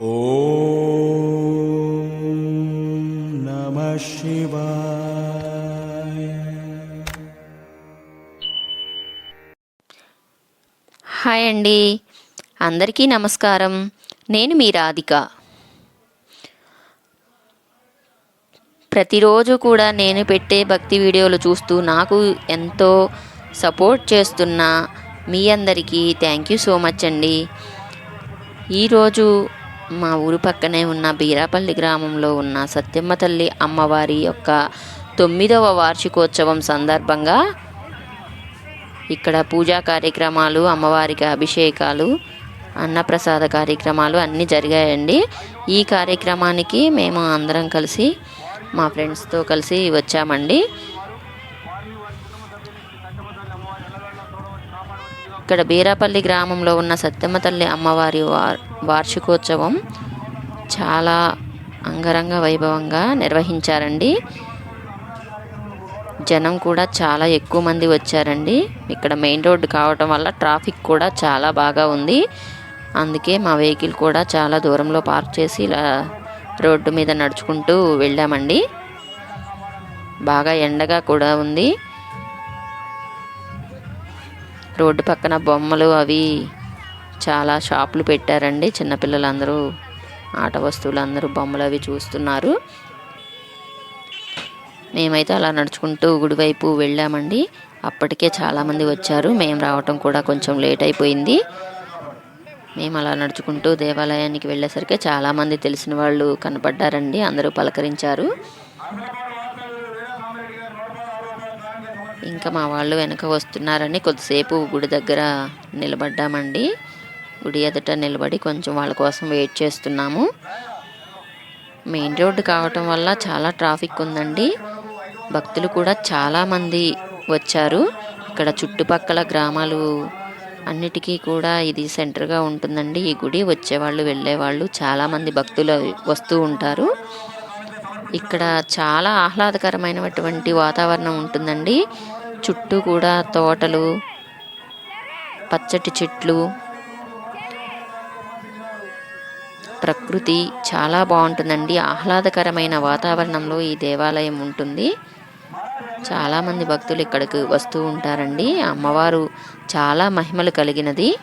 నమ హాయ్ అండి అందరికీ నమస్కారం. నేను మీ రాధిక. ప్రతిరోజు కూడా నేను పెట్టే భక్తి వీడియోలు చూస్తూ నాకు ఎంతో సపోర్ట్ చేస్తున్న మీ అందరికీ థ్యాంక్ యూ సో మచ్ అండి. ఈరోజు మా ఊరు పక్కనే ఉన్న బీరాపల్లి గ్రామంలో ఉన్న సత్యమ్మ తల్లి అమ్మవారి యొక్క తొమ్మిదవ వార్షికోత్సవం సందర్భంగా ఇక్కడ పూజా కార్యక్రమాలు అమ్మవారికి అభిషేకాలు అన్నప్రసాద కార్యక్రమాలు అన్నీ జరిగాయండి. ఈ కార్యక్రమానికి మేము అందరం కలిసి మా ఫ్రెండ్స్తో కలిసి వచ్చామండి. ఇక్కడ బీరాపల్లి గ్రామంలో ఉన్న సత్యమ్మ తల్లి అమ్మవారి వార్ వార్షికోత్సవం చాలా అంగరంగ వైభవంగా నిర్వహించారండి. జనం కూడా చాలా ఎక్కువ మంది వచ్చారండి. ఇక్కడ మెయిన్ రోడ్డు కావటం వల్ల ట్రాఫిక్ కూడా చాలా బాగా ఉంది. అందుకే మా వెహికల్ కూడా చాలా దూరంలో పార్క్ చేసి ఇలా రోడ్డు మీద నడుచుకుంటూ వెళ్ళామండి. బాగా ఎండగా కూడా ఉంది. రోడ్డు పక్కన బొమ్మలు అవి చాలా షాపులు పెట్టారండి. చిన్నపిల్లలందరూ ఆట వస్తువులు అందరూ బొమ్మలు అవి చూస్తున్నారు. మేమైతే అలా నడుచుకుంటూ గుడివైపు వెళ్ళామండి. అప్పటికే చాలామంది వచ్చారు. మేము రావటం కూడా కొంచెం లేట్ అయిపోయింది. మేము అలా నడుచుకుంటూ దేవాలయానికి వెళ్ళేసరికి చాలామంది తెలిసిన వాళ్ళు కనపడ్డారండి. అందరూ పలకరించారు. ఇంకా మా వాళ్ళు వెనక వస్తున్నారని కొద్దిసేపు గుడి దగ్గర నిలబడ్డామండి. గుడి ఎదుట నిలబడి కొంచెం వాళ్ళ కోసం వెయిట్ చేస్తున్నాము. మెయిన్ రోడ్డు కావటం వల్ల చాలా ట్రాఫిక్ ఉందండి. భక్తులు కూడా చాలామంది వచ్చారు. ఇక్కడ చుట్టుపక్కల గ్రామాలు అన్నిటికీ కూడా ఇది సెంటర్గా ఉంటుందండి. ఈ గుడి వచ్చేవాళ్ళు వెళ్ళేవాళ్ళు చాలామంది భక్తులు వస్తూ ఉంటారు. ఇక్కడ చాలా ఆహ్లాదకరమైనటువంటి వాతావరణం ఉంటుందండి. చుట్టూ కూడా తోటలు పచ్చటి చెట్లు ప్రకృతి చాలా బాగుంటుందండి. ఆహ్లాదకరమైన వాతావరణంలో ఈ దేవాలయం ఉంటుంది. చాలామంది భక్తులు ఇక్కడికి వస్తూ ఉంటారండి. అమ్మవారు చాలా మహిమలు కలిగినది.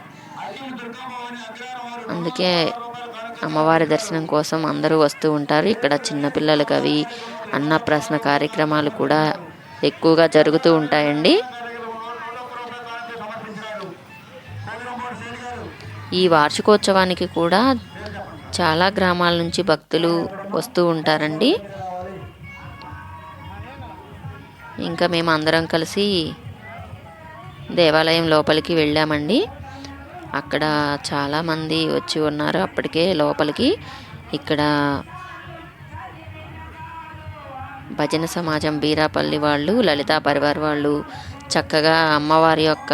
అందుకే అమ్మవారి దర్శనం కోసం అందరూ వస్తూ ఉంటారు. ఇక్కడ చిన్నపిల్లలకి అవి అన్నప్రాసన కార్యక్రమాలు కూడా ఎక్కువగా జరుగుతూ ఉంటాయండి. ఈ వార్షికోత్సవానికి కూడా చాలా గ్రామాల నుంచి భక్తులు వస్తూ ఉంటారండి. ఇంకా మేము అందరం కలిసి దేవాలయం లోపలికి వెళ్ళామండి. అక్కడ చాలామంది వచ్చి ఉన్నారు అప్పటికే లోపలికి. ఇక్కడ భజన సమాజం బీరాపల్లి వాళ్ళు లలితా పరివార్ వాళ్ళు చక్కగా అమ్మవారి యొక్క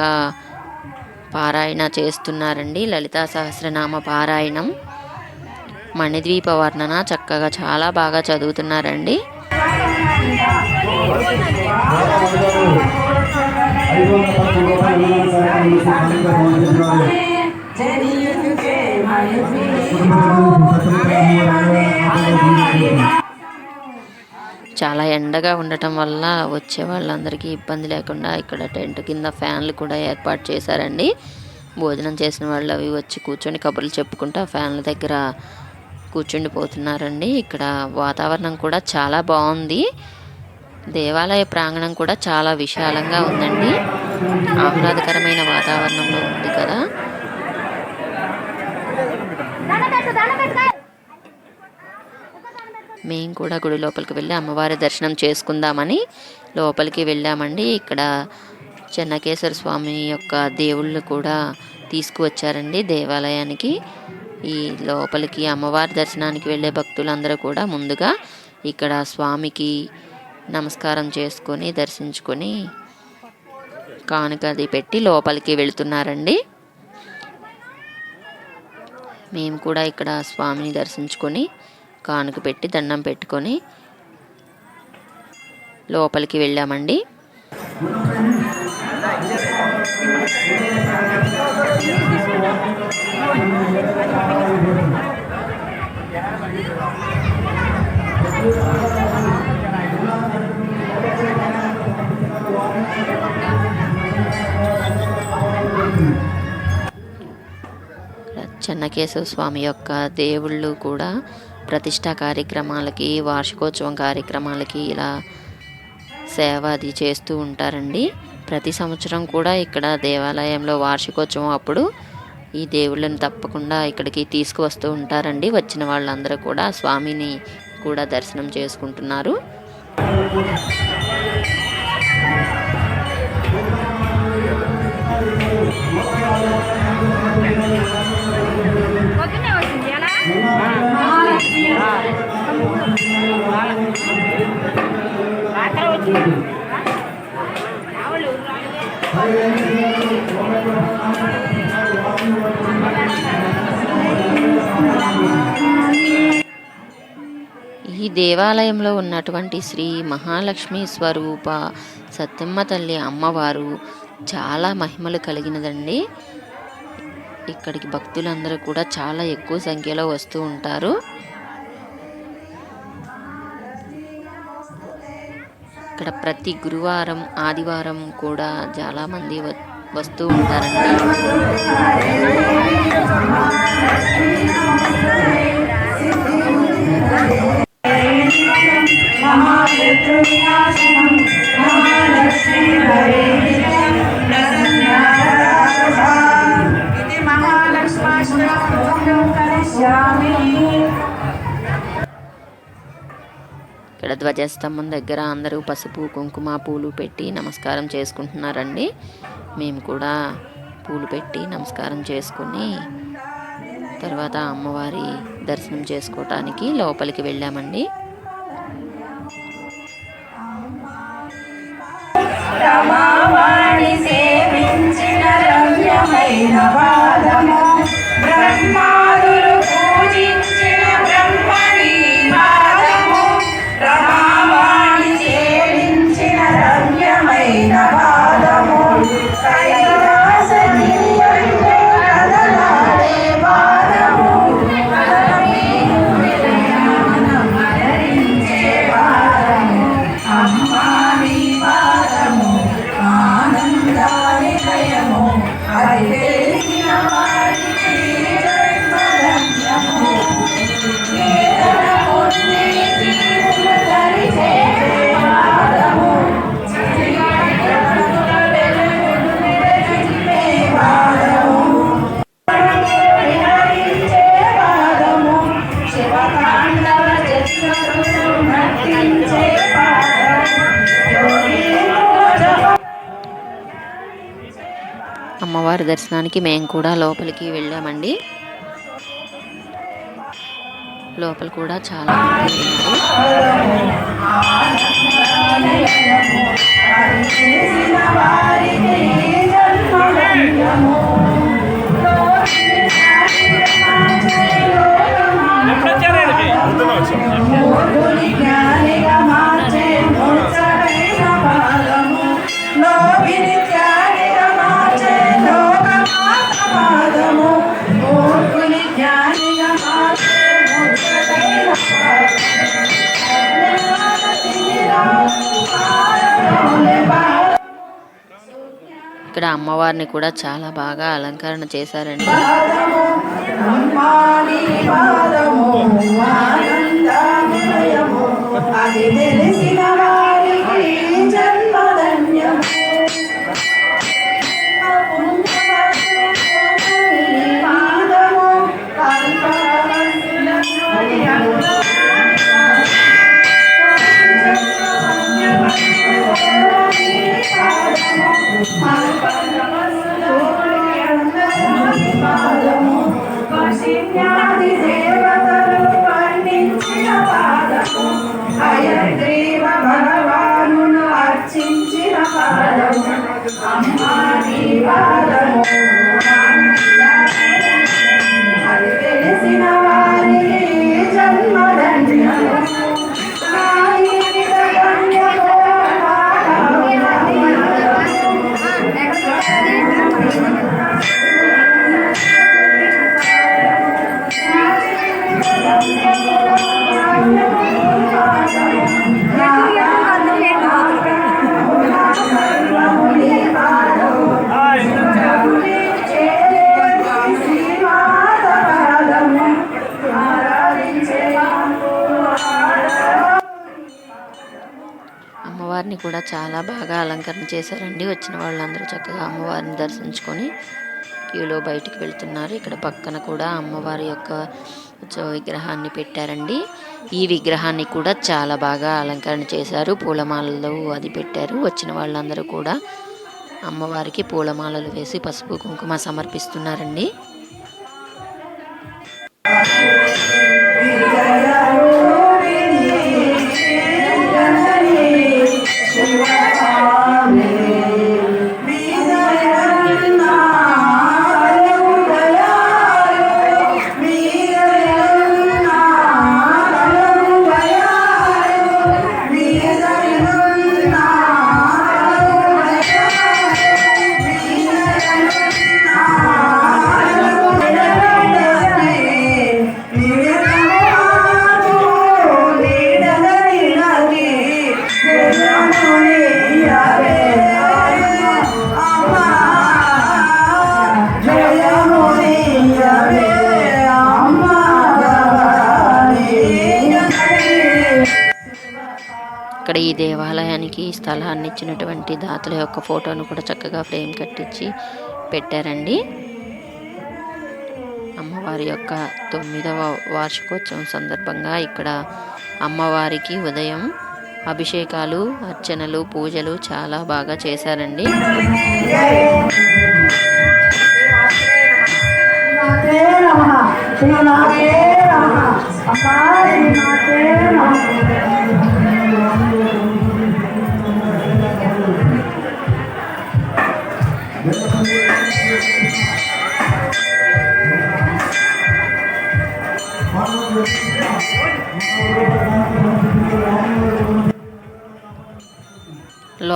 పారాయణ చేస్తున్నారండి. లలితా సహస్రనామ పారాయణం మణిద్వీప వర్ణన చక్కగా చాలా బాగా చదువుతున్నారండి. చాలా ఎండగా ఉండటం వల్ల వచ్చే వాళ్ళందరికీ ఇబ్బంది లేకుండా ఇక్కడ టెంట్ కింద ఫ్యాన్లు కూడా ఏర్పాటు చేశారండి. భోజనం చేసిన వాళ్ళు అవి వచ్చి కూర్చొని కబుర్లు చెప్పుకుంటూ ఆ ఫ్యాన్ల దగ్గర కూర్చుండిపోతున్నారండి. ఇక్కడ వాతావరణం కూడా చాలా బాగుంది. దేవాలయ ప్రాంగణం కూడా చాలా విశాలంగా ఉందండి. ఆహ్లాదకరమైన వాతావరణంలో ఉంది కదా. మేము కూడా గుడి లోపలికి వెళ్ళి అమ్మవారి దర్శనం చేసుకుందామని లోపలికి వెళ్ళామండి. ఇక్కడ చెన్నకేశ్వర స్వామి యొక్క దేవుళ్ళు కూడా తీసుకువచ్చారండి దేవాలయానికి. ఈ లోపలికి అమ్మవారి దర్శనానికి వెళ్ళే భక్తులందరూ కూడా ముందుగా ఇక్కడ స్వామికి నమస్కారం చేసుకొని దర్శించుకొని కానుక అది పెట్టి లోపలికి వెళుతున్నారండి. మేము కూడా ఇక్కడ స్వామిని దర్శించుకొని కానుక పెట్టి దండం పెట్టుకొని లోపలికి వెళ్ళామండి. చెన్నకేశవ స్వామి యొక్క దేవుళ్ళు కూడా ప్రతిష్టా కార్యక్రమాలకి వార్షికోత్సవం కార్యక్రమాలకి ఇలా సేవ అది చేస్తూ ఉంటారండి. ప్రతి సంవత్సరం కూడా ఇక్కడ దేవాలయంలో వార్షికోత్సవం అప్పుడు ఈ దేవుళ్ళని తప్పకుండా ఇక్కడికి తీసుకువస్తూ ఉంటారండి. వచ్చిన వాళ్ళందరూ కూడా స్వామిని కూడా దర్శనం చేసుకుంటున్నారు. ఈ దేవాలయంలో ఉన్నటువంటి శ్రీ మహాలక్ష్మి స్వరూప సత్యమ్మ తల్లి అమ్మవారు చాలా మహిమలు కలిగినదండి. ఇక్కడికి భక్తులందరూ కూడా చాలా ఎక్కువ సంఖ్యలో వస్తూ ఉంటారు. ఇక్కడ ప్రతి గురువారం ఆదివారం కూడా చాలా మంది వ- వస్తూ ఉంటారండి ఇది ఇక్కడ ధ్వజస్తంభం దగ్గర అందరూ పసుపు కుంకుమ పూలు పెట్టి నమస్కారం చేసుకుంటున్నారండి. మేము కూడా పూలు పెట్టి నమస్కారం చేసుకుని తర్వాత అమ్మవారి దర్శనం చేసుకోవటానికి లోపలికి వెళ్ళామండి. సేవించిన రమ్యమైన పాదము. బ్రహ్మా దర్శనానికి మేము కూడా లోపలికి వెళ్ళామండి. లోపల కూడా చాలా ఉన్నారు ఇక్కడ అమ్మవారిని కూడా చాలా బాగా అలంకరణ చేశారండి. అది తెలిసిన చాలా బాగా అలంకరణ చేశారండి. వచ్చిన వాళ్ళందరూ చక్కగా అమ్మవారిని దర్శించుకొని క్యూలో బయటకు వెళ్తున్నారు. ఇక్కడ పక్కన కూడా అమ్మవారి యొక్క విగ్రహాన్ని పెట్టారండి. ఈ విగ్రహాన్ని కూడా చాలా బాగా అలంకరణ చేశారు. పూలమాలలు అది పెట్టారు. వచ్చిన వాళ్ళందరూ కూడా అమ్మవారికి పూలమాలలు వేసి పసుపు కుంకుమ సమర్పిస్తున్నారండి. సలహాన్ని ఇచ్చినటువంటి దాతల యొక్క ఫోటోను కూడా చక్కగా ఫ్రేమ్ కట్టించి పెట్టారండి. అమ్మవారి యొక్క తొమ్మిదవ వార్షికోత్సవం సందర్భంగా ఇక్కడ అమ్మవారికి ఉదయం అభిషేకాలు అర్చనలు పూజలు చాలా బాగా చేశారండి. శ్రీమాతే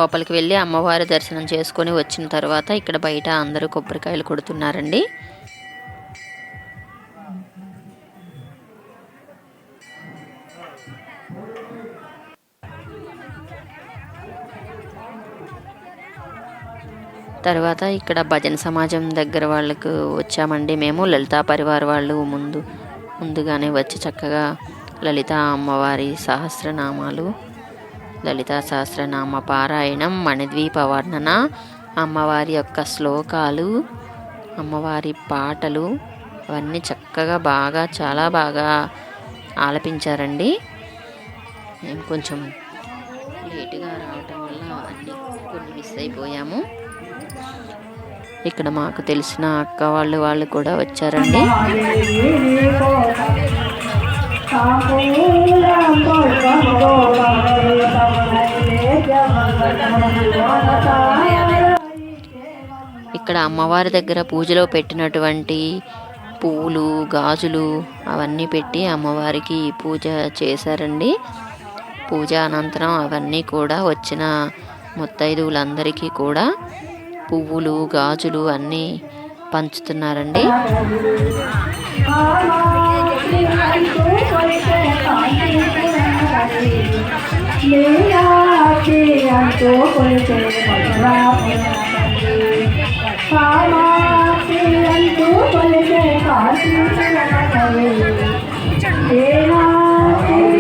లోపలికి వెళ్ళి అమ్మవారి దర్శనం చేసుకొని వచ్చిన తర్వాత ఇక్కడ బయట అందరూ కొబ్బరికాయలు కొడుతున్నారండి. తర్వాత ఇక్కడ భజన సమాజం దగ్గర వాళ్ళకు వచ్చామండి మేము. లలితా పరివార్ వాళ్ళు ముందు ముందుగానే వచ్చి చక్కగా లలిత అమ్మవారి సహస్రనామాలు లలితా సహస్రనామ పారాయణం మణిద్వీప వర్ణన అమ్మవారి యొక్క శ్లోకాలు అమ్మవారి పాటలు అవన్నీ చక్కగా బాగా చాలా బాగా ఆలపించారండి. మేము కొంచెం లేటుగా రావటం వల్ల అన్ని కొన్ని మిస్ అయిపోయాము. ఇక్కడ మాకు తెలిసిన అక్క వాళ్ళు వాళ్ళు కూడా వచ్చారండి. ఇక్కడ అమ్మవారి దగ్గర పూజలో పెట్టినటువంటి పువ్వులు గాజులు అవన్నీ పెట్టి అమ్మవారికి పూజ చేశారండి. పూజ అనంతరం అవన్నీ కూడా వచ్చిన ముత్తైదువులందరికీ కూడా పువ్వులు గాజులు అన్నీ పంచుతున్నారండి. అంటూ కొలిచే కామాక్షి అంటూ కొలిచే కాశీ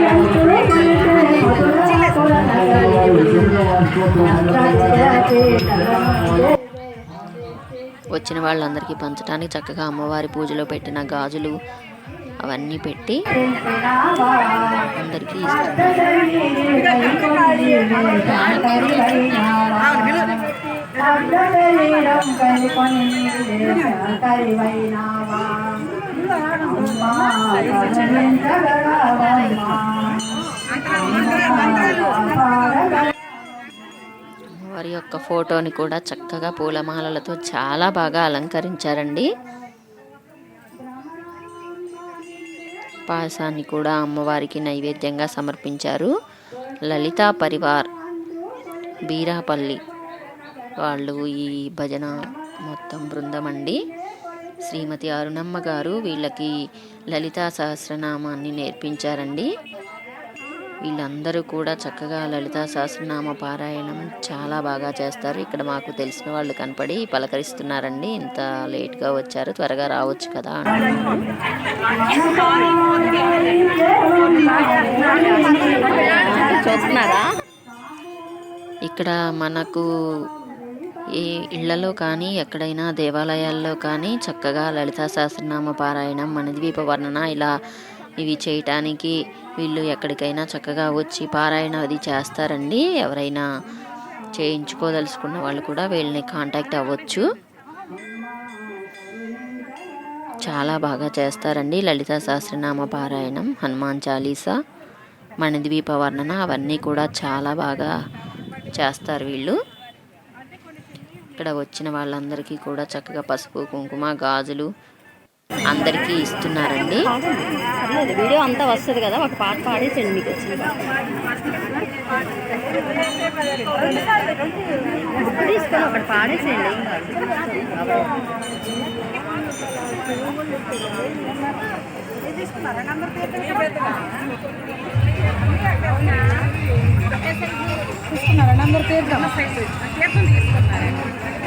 అంటూ కొలిచే వచ్చిన వాళ్ళందరికీ పంచడానికి చక్కగా అమ్మవారి పూజలో పెట్టిన గాజులు అవన్నీ పెట్టి అందరికీ ఇస్తున్నారు అమ్మవారి యొక్క ఫోటోని కూడా చక్కగా పూలమాలలతో చాలా బాగా అలంకరించారండి. పాయసాన్ని కూడా అమ్మవారికి నైవేద్యంగా సమర్పించారు. లలితా పరివార్ బీరాపల్లి వాళ్ళు ఈ భజన మొత్తం బృందం అండి శ్రీమతి అరుణమ్మ గారు వీళ్ళకి లలితా సహస్రనామాన్ని నేర్పించారండి. వీళ్ళందరూ కూడా చక్కగా లలితా సహస్రనామ పారాయణం చాలా బాగా చేస్తారు. ఇక్కడ మాకు తెలిసిన వాళ్ళు కనపడి పలకరిస్తున్నారండి. ఇంత లేట్గా వచ్చారు త్వరగా రావచ్చు కదా చూస్తున్నారా? ఇక్కడ మనకు ఈ ఇళ్ళలో కానీ ఎక్కడైనా దేవాలయాల్లో కానీ చక్కగా లలితా సహస్రనామ పారాయణం మణిద్వీప వర్ణన ఇలా ఇవి చేయటానికి వీళ్ళు ఎక్కడికైనా చక్కగా వచ్చి పారాయణ అది చేస్తారండి. ఎవరైనా చేయించుకోదలుచుకున్న వాళ్ళు కూడా వీళ్ళని కాంటాక్ట్ అవ్వచ్చు. చాలా బాగా చేస్తారండి లలిత సహస్రనామ పారాయణం హనుమాన్ చాలీసా మణిద్వీప వర్ణన అవన్నీ కూడా చాలా బాగా చేస్తారు వీళ్ళు. ఇక్కడ వచ్చిన వాళ్ళందరికీ కూడా చక్కగా పసుపు కుంకుమ గాజులు అందరికీ ఇస్తున్నారండి. వీడియో అంతా వస్తుంది కదా ఒక పాట పాడేసండి మీకు. వచ్చిన తీసుకొని ఒకటి పాడేసేయండి ఏం కాదు.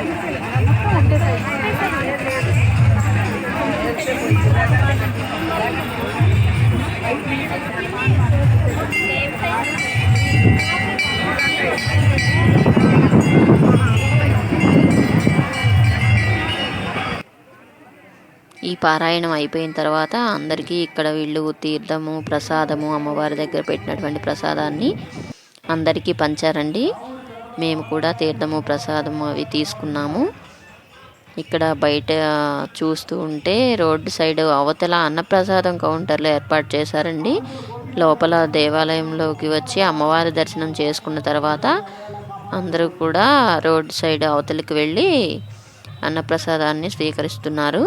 ఈ పారాయణం అయిపోయిన తర్వాత అందరికీ ఇక్కడ వీళ్ళు తీర్థము ప్రసాదము అమ్మవారి దగ్గర పెట్టినటువంటి ప్రసాదాన్ని అందరికీ పంచారండి. మేము కూడా తీర్థము ప్రసాదము అవి తీసుకున్నాము. ఇక్కడ బయట చూస్తూ ఉంటే రోడ్డు సైడ్ అవతల అన్నప్రసాదం కౌంటర్లో ఏర్పాటు చేశారండి. లోపల దేవాలయంలోకి వచ్చి అమ్మవారి దర్శనం చేసుకున్న తర్వాత అందరూ కూడా రోడ్ సైడ్ అవతలికి వెళ్ళి అన్నప్రసాదాన్ని స్వీకరిస్తున్నారు.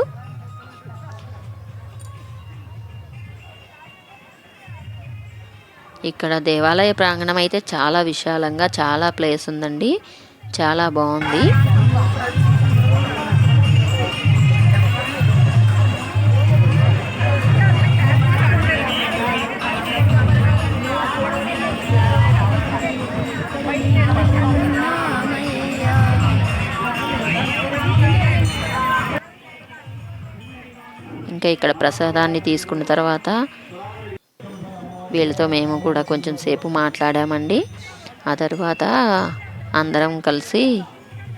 ఇక్కడ దేవాలయ ప్రాంగణం అయితే చాలా విశాలంగా చాలా ప్లేస్ ఉందండి. చాలా బాగుంది. ఇంకా ఇక్కడ ప్రసాదాన్ని తీసుకున్న తర్వాత వీళ్ళతో మేము కూడా కొంచెం సేపు మాట్లాడామండి. ఆ తర్వాత అందరం కలిసి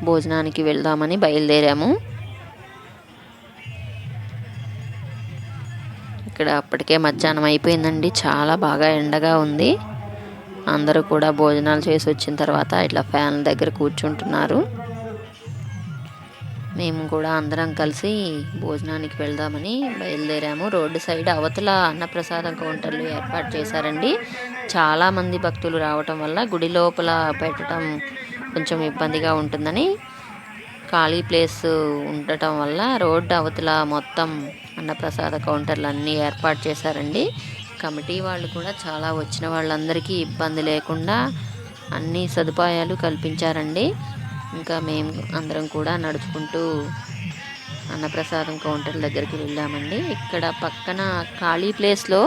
భోజనానికి వెళ్దామని బయలుదేరాము. ఇక్కడ అప్పటికే మధ్యాహ్నం అయిపోయిందండి. చాలా బాగా ఎండగా ఉంది. అందరూ కూడా భోజనాలు చేసి వచ్చిన తర్వాత ఇట్లా ఫ్యాన్ దగ్గర కూర్చుంటున్నారు. మేము కూడా అందరం కలిసి భోజనానికి వెళ్దామని బయలుదేరాము. రోడ్డు సైడ్ అవతల అన్నప్రసాదం కౌంటర్లు ఏర్పాటు చేశారండి. చాలామంది భక్తులు రావటం వల్ల గుడి లోపల పెట్టడం కొంచెం ఇబ్బందిగా ఉంటుందని ఖాళీ ప్లేస్ ఉండటం వల్ల రోడ్డు అవతల మొత్తం అన్నప్రసాద కౌంటర్లు అన్నీ ఏర్పాటు చేశారండి. కమిటీ వాళ్ళు కూడా చాలా వచ్చిన వాళ్ళందరికీ ఇబ్బంది లేకుండా అన్ని సదుపాయాలు కల్పించారండి. ఇంకా మేము అందరం కూడా నడుచుకుంటూ అన్నప్రసాదం కౌంటర్ దగ్గరికి వెళ్ళామండి. ఇక్కడ పక్కన ఖాళీ ప్లేస్లో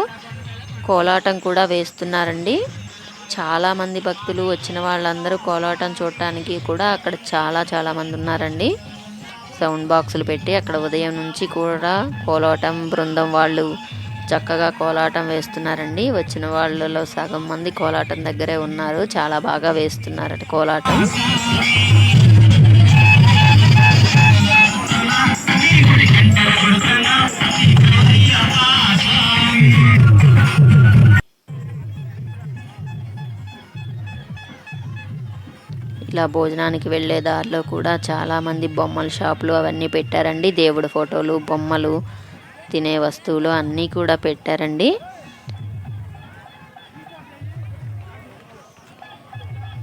కోలాటం కూడా వేస్తున్నారండి. చాలామంది భక్తులు వచ్చిన వాళ్ళందరూ కోలాటం చూడటానికి కూడా అక్కడ చాలా చాలామంది ఉన్నారండి. సౌండ్ బాక్సులు పెట్టి అక్కడ ఉదయం నుంచి కూడా కోలాటం బృందం వాళ్ళు చక్కగా కోలాటం వేస్తున్నారండి. వచ్చిన వాళ్ళలో సగం మంది కోలాటం దగ్గరే ఉన్నారు. చాలా బాగా వేస్తున్నారట కోలాటం. ఇలా భోజనానికి వెళ్ళే దారిలో కూడా చాలామంది బొమ్మల షాపులు అవన్నీ పెట్టారండి. దేవుడి ఫోటోలు బొమ్మలు తినే వస్తువులు అన్నీ కూడా పెట్టారండి.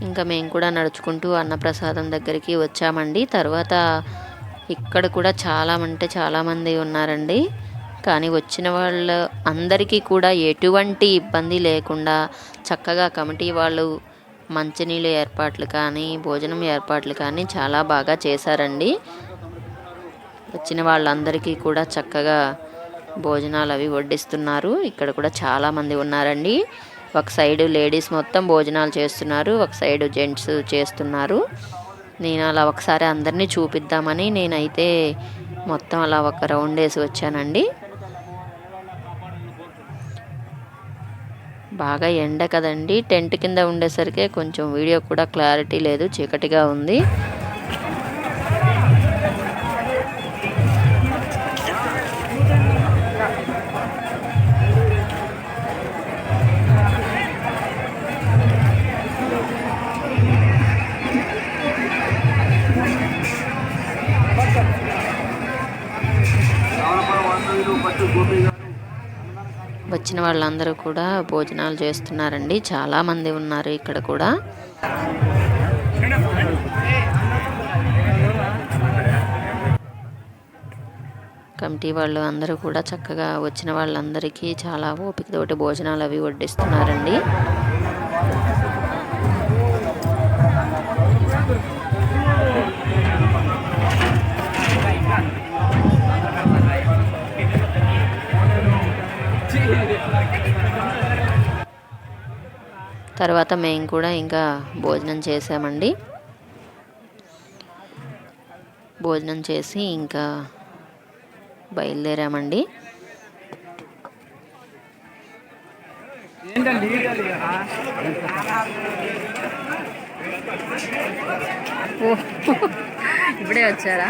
ఇంకా మేము కూడా నడుచుకుంటూ అన్నప్రసాదం దగ్గరికి వచ్చామండి. తర్వాత ఇక్కడ కూడా చాలా అంటే చాలామంది ఉన్నారండి. కానీ వచ్చిన వాళ్ళ అందరికీ కూడా ఎటువంటి ఇబ్బంది లేకుండా చక్కగా కమిటీ వాళ్ళు మంచినీళ్ళ ఏర్పాట్లు కానీ భోజనం ఏర్పాట్లు కానీ చాలా బాగా చేశారండి. వచ్చిన వాళ్ళందరికీ కూడా చక్కగా భోజనాలు అవి వడ్డిస్తున్నారు. ఇక్కడ కూడా చాలామంది ఉన్నారండి. ఒక సైడు లేడీస్ మొత్తం భోజనాలు చేస్తున్నారు. ఒక సైడు జెంట్స్ చేస్తున్నారు. నేను అలా ఒకసారి అందరినీ చూపిద్దామని నేనైతే మొత్తం అలా ఒక రౌండ్ వేసి వచ్చానండి. బాగా ఎండ కదండి. టెంట్ కింద ఉండేసరికి కొంచెం వీడియో కూడా క్లారిటీ లేదు. చీకటిగా ఉంది. వచ్చిన వాళ్ళందరూ కూడా భోజనాలు చేస్తున్నారండి. చాలా మంది ఉన్నారు ఇక్కడ కూడా. కమిటీ వాళ్ళు అందరూ కూడా చక్కగా వచ్చిన వాళ్ళందరికీ చాలా ఓపికతోటి భోజనాలు అవి వడ్డిస్తున్నారండి. తర్వాత మేము కూడా ఇంకా భోజనం చేసామండి. భోజనం చేసి ఇంకా బయలుదేరామండి. ఇప్పుడే వచ్చారా?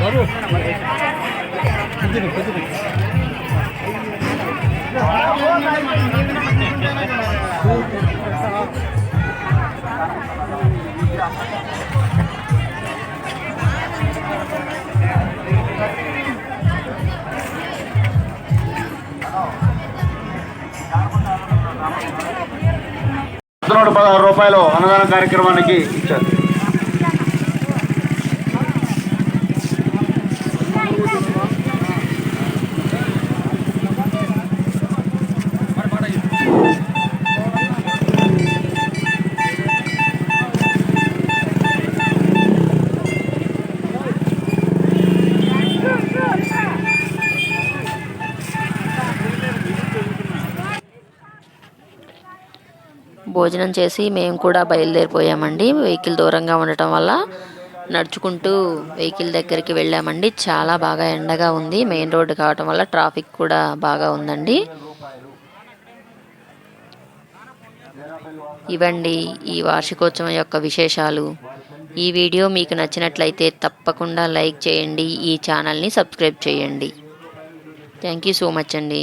పెట్టదు నూట పదహారు రూపాయలు అన్నదాన కార్యక్రమానికి ఇచ్చారు. భోజనం చేసి మేము కూడా బయలుదేరిపోయామండి. వెహికల్ దూరంగా ఉండటం వల్ల నడుచుకుంటూ వెహికల్ దగ్గరికి వెళ్ళామండి. చాలా బాగా ఎండగా ఉంది. మెయిన్ రోడ్డు కావటం వల్ల ట్రాఫిక్ కూడా బాగా ఉందండి. ఇవండి ఈ వార్షికోత్సవం యొక్క విశేషాలు. ఈ వీడియో మీకు నచ్చినట్లయితే తప్పకుండా లైక్ చేయండి. ఈ ఛానల్ని సబ్స్క్రైబ్ చేయండి. థ్యాంక్ యూ సో మచ్ అండి.